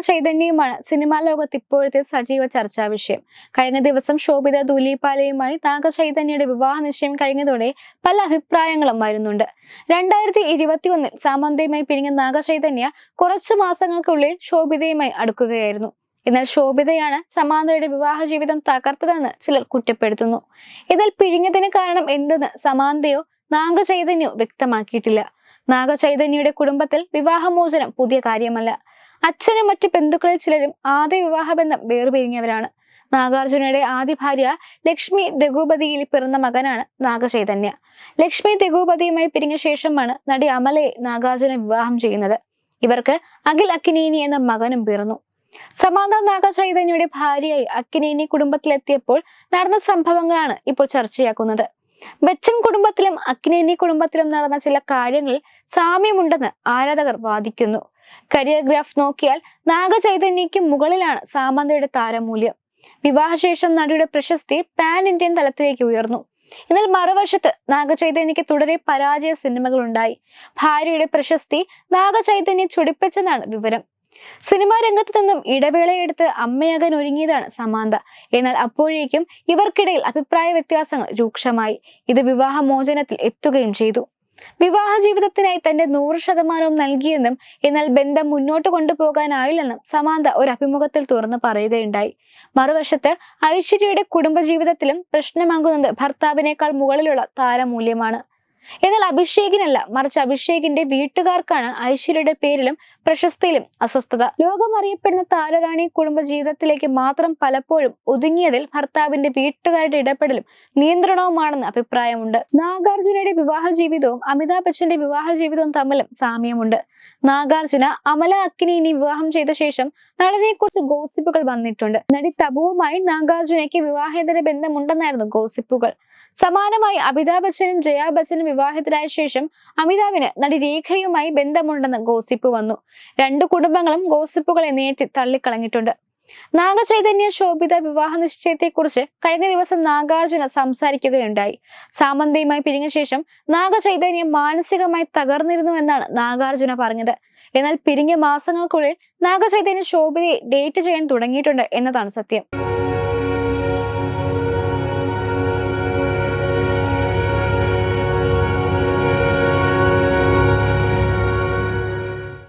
വിവാഹമാണ് സിനിമാ ലോകത്ത് ഇപ്പോഴത്തെ സജീവ ചർച്ചാ വിഷയം. കഴിഞ്ഞ ദിവസം ശോഭിത ദുലീപാലയുമായി നാഗചൈതന്യയുടെ വിവാഹ നിശ്ചയം കഴിഞ്ഞതോടെ പല അഭിപ്രായങ്ങളും വരുന്നുണ്ട്. രണ്ടായിരത്തി ഇരുപത്തി ഒന്നിൽ സാമന്തയുമായി പിരിഞ്ഞ നാഗ ചൈതന്യ കുറച്ചു മാസങ്ങൾക്കുള്ളിൽ ശോഭിതയുമായി അടുക്കുകയായിരുന്നു. എന്നാൽ ശോഭിതയാണ് സമാന്തയുടെ വിവാഹ ജീവിതം തകർത്തതെന്ന് ചിലർ കുറ്റപ്പെടുത്തുന്നു. എന്നാൽ പിരിഞ്ഞതിന് കാരണം എന്തെന്ന് സമാന്തയോ നാഗ ചൈതന്യോ വ്യക്തമാക്കിയിട്ടില്ല. നാഗചൈതന്യയുടെ കുടുംബത്തിൽ വിവാഹമോചനം പുതിയ കാര്യമല്ല. അച്ഛനും മറ്റു ബന്ധുക്കളിൽ ചിലരും ആദ്യ വിവാഹബന്ധം വേർപിരിഞ്ഞവരാണ്. നാഗാർജുനയുടെ ആദ്യ ഭാര്യ ലക്ഷ്മി ദഗുപതിയിൽ പിറന്ന മകനാണ് നാഗചൈതന്യ. ലക്ഷ്മി ദഗുപതിയുമായി പിരിഞ്ഞ ശേഷമാണ് നടി അമലയെ നാഗാർജുന വിവാഹം ചെയ്യുന്നത്. ഇവർക്ക് അഖിൽ അക്കിനേനി എന്ന മകനും പിറന്നു. സമാന്ത നാഗചൈതന്യയുടെ ഭാര്യയായി അക്കിനേനി കുടുംബത്തിലെത്തിയപ്പോൾ നടന്ന സംഭവങ്ങളാണ് ഇപ്പോൾ ചർച്ചയാക്കുന്നത്. ബച്ചൻ കുടുംബത്തിലും അക്കിനേനി കുടുംബത്തിലും നടന്ന ചില കാര്യങ്ങളിൽ സാമ്യമുണ്ടെന്ന് ആരാധകർ വാദിക്കുന്നു. കരിയർ ഗ്രാഫ് നോക്കിയാൽ നാഗചൈതന്യയ്ക്ക് മുകളിലാണ് സാമന്തയുടെ താരമൂല്യം. വിവാഹശേഷം നടിയുടെ പ്രശസ്തി പാൻ ഇന്ത്യൻ തലത്തിലേക്ക് ഉയർന്നു. എന്നാൽ മറുവശത്ത് നാഗചൈതന്യയ്ക്ക് തുടരെ പരാജയ സിനിമകൾ ഉണ്ടായി. ഭാര്യയുടെ പ്രശസ്തി നാഗചൈതന്യ ചുടിപ്പിച്ചെന്നാണ് വിവരം. സിനിമാ രംഗത്ത് നിന്നും ഇടവേളയെടുത്ത് അമ്മയാകാൻ ഒരുങ്ങിയതാണ് സമാന്ത. എന്നാൽ അപ്പോഴേക്കും ഇവർക്കിടയിൽ അഭിപ്രായ വ്യത്യാസങ്ങൾ രൂക്ഷമായി. ഇത് വിവാഹമോചനത്തിൽ എത്തുകയും ചെയ്തു. വിവാഹ ജീവിതത്തിനായി തന്റെ നൂറ് ശതമാനവും നൽകിയെന്നും എന്നാൽ ബന്ധം മുന്നോട്ട് കൊണ്ടുപോകാനായില്ലെന്നും സമാന്ത ഒരു അഭിമുഖത്തിൽ തുറന്നു പറയുകയുണ്ടായി. മറുവശത്ത് ഐശ്വര്യയുടെ കുടുംബജീവിതത്തിലും പ്രശ്നമാകുന്നത് ഭർത്താവിനേക്കാൾ മുകളിലുള്ള താരമൂല്യമാണ്. എന്നാൽ അഭിഷേകിനല്ല മറിച്ച് അഭിഷേകിന്റെ വീട്ടുകാർക്കാണ് ഐശ്വര്യയുടെ പേരിലും പ്രശസ്തിയിലും അസ്വസ്ഥത. ലോകം അറിയപ്പെടുന്ന താരറാണി കുടുംബ ജീവിതത്തിലേക്ക് മാത്രം പലപ്പോഴും ഒതുങ്ങിയതിൽ ഭർത്താവിന്റെ വീട്ടുകാരുടെ ഇടപെടലും നിയന്ത്രണവുമാണെന്ന് അഭിപ്രായമുണ്ട്. നാഗാർജുനയുടെ വിവാഹ ജീവിതവും അമിതാഭ് ബച്ചന്റെ വിവാഹ ജീവിതവും തമ്മിലും സാമ്യമുണ്ട്. നാഗാർജുന അമല അക്കിനെ വിവാഹം ചെയ്ത ശേഷം നടനെ കുറിച്ച് ഗോസിപ്പുകൾ വന്നിട്ടുണ്ട്. നടി തബുവുമായി നാഗാർജുനയ്ക്ക് വിവാഹേതര ബന്ധമുണ്ടെന്നായിരുന്നു ഗോസിപ്പുകൾ. സമാനമായി അമിതാഭ് ബച്ചനും ജയാ ബച്ചനും വിവാഹിതരായ ശേഷം അമിതാഭിന് നടി രേഖയുമായി ബന്ധമുണ്ടെന്ന് ഗോസിപ്പ് വന്നു. രണ്ടു കുടുംബങ്ങളും ഗോസിപ്പുകളെ നേറ്റി തള്ളിക്കളഞ്ഞിട്ടുണ്ട്. നാഗചൈതന്യ ശോഭിത വിവാഹ നിശ്ചയത്തെക്കുറിച്ച് കഴിഞ്ഞ ദിവസം നാഗാർജുന സംസാരിക്കുകയുണ്ടായി. സാമന്തയുമായി പിരിഞ്ഞ ശേഷം നാഗചൈതന്യം മാനസികമായി തകർന്നിരുന്നു എന്നാണ് നാഗാർജുന പറഞ്ഞത്. എന്നാൽ പിരിഞ്ഞ മാസങ്ങൾക്കുള്ളിൽ നാഗചൈതന്യ ശോഭിതയെ ഡേറ്റ് ചെയ്യാൻ തുടങ്ങിയിട്ടുണ്ട് എന്നതാണ് സത്യം.